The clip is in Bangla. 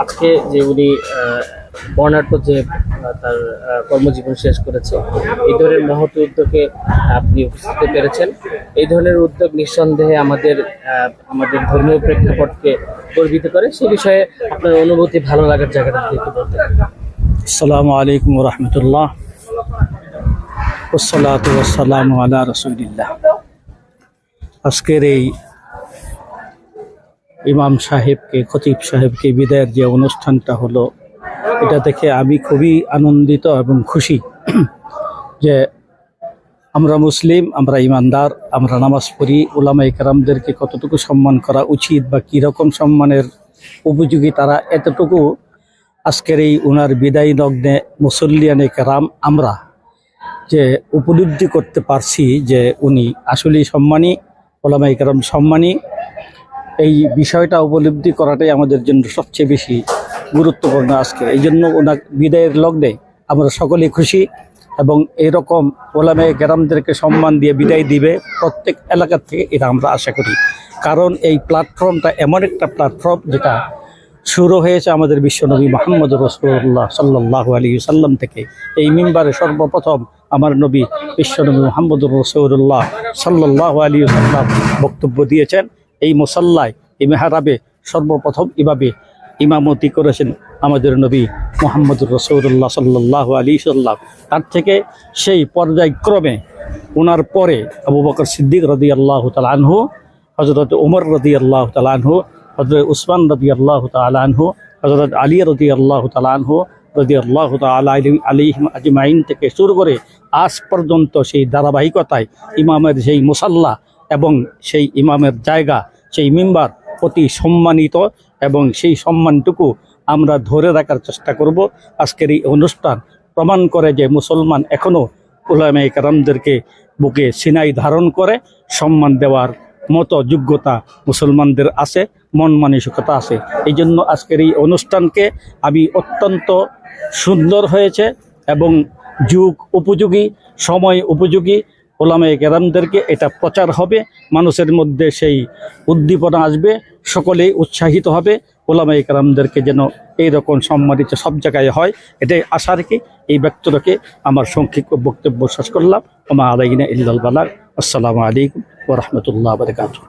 আজকে যে উনি বর্ণাঢ্য যে তার কর্মজীবন শেষ করেছে, এই ধরনের মহৎ উদ্যোগে আপনি উপস্থিত পেরেছেন। এই ধরনের উদ্যোগ নিঃসন্দেহে আমাদের আমাদের ধর্মীয় প্রেক্ষাপটকে গর্বিত করে। সে বিষয়ে আপনার অনুভূতি ভালো লাগার জায়গাটা একটু বলতে আসসালামু আলাইকুম রহমতুল্লাহ। ওসালাত আজকের এই ইমাম সাহেবকে, খতিব সাহেবকে বিদায়ের যে অনুষ্ঠানটা হলো। এটা দেখে আমি খুবই আনন্দিত এবং খুশি যে আমরা মুসলিম, আমরা ইমানদার, আমরা নামাজ পড়ি। ওলামা ইকরামদেরকে কতটুকু সম্মান করা উচিত বা কীরকম সম্মানের উপযোগী তারা এতটুকু? আজকের এই ওনার বিদায় লগ্নে মুসল্লিয়ানে কেরাম আমরা যে উপলব্ধি করতে পারছি যে উনি আসলেই সম্মানী ওলামা ইকরাম সম্মানী। এই বিষয়টা উপলব্ধি করাটাই আমাদের জন্য সবচেয়ে বেশি গুরুত্বপূর্ণ আজকে এই জন্য ওনার বিদায়ের লগ্নে আমরা সকলেই খুশি এবং এরকম ওলামে গ্রামদেরকে সম্মান দিয়ে বিদায় দিবে প্রত্যেক এলাকার থেকে, এটা আমরা আশা করি। কারণ এই প্ল্যাটফর্মটা এমন একটা প্ল্যাটফর্ম যেটা শুরু হয়েছে আমাদের বিশ্বনবী মোহাম্মদ রসুল্লাহ সাল্লাহ আলী সাল্লাম থেকে। এই মিম্বারে সর্বপ্রথম আমার নবী বিশ্বনবী মোহাম্মদ রসুল্লাহ সাল্লাহ আলী সাল্লাম বক্তব্য দিয়েছেন। এই মুসাল্লায়, এই মেহারাবে সর্বপ্রথম এভাবে ইমামতি করেছেন আমাদের নবী মোহাম্মদ রসৌল্লাহ সাল্লাহ আলী সাল্লাম। তার থেকে সেই পর্যায়ক্রমে ওনার পরে আবু বকর সিদ্দিক রদি আল্লাহ তালানহু হজরত উমর রদি আল্লাহ তালানহু হজরত উসমান রদি আল্লাহ তালানহু হজরত আলী রদি আল্লাহ তালানহু রদি আল্লাহ আলিহিম আজমাইন থেকে শুরু করে আজ পর্যন্ত সেই ধারাবাহিকতায় ইমামের সেই মুসাল্লা এবং সেই ইমামের জায়গা, সেই মেম্বার অতি সম্মানিত এবং সেই সম্মানটুকু আমরা ধরে রাখার চেষ্টা করব। আজকের এই অনুষ্ঠান প্রমাণ করে যে মুসলমান এখনও উলামে কারামদেরকে বুকে সিনাই ধারণ করে, সম্মান দেওয়ার মতো যোগ্যতা মুসলমানদের আছে, মন মানসিকতা আছে। এই জন্য আজকের এই অনুষ্ঠানকে আমি অত্যন্ত সুন্দর হয়েছে এবং যুগ উপযোগী, সময় উপযোগী ওলামে কেরামদেরকে এটা প্রচার হবে, মানুষের মধ্যে সেই উদ্দীপনা আসবে, সকলেই উৎসাহিত হবে ওলামে কেরামদেরকে যেন এইরকম সম্মানিত সব জায়গায় হয়, এটাই আশা রেখে এই ব্যক্তিটাকে আমার সংক্ষিপ্ত বক্তব্য শেষ করলাম। আমার আলাইনা ইল্লাল বালার আসসালামু আলাইকুম ওরহমতুল্লাহ বারকাত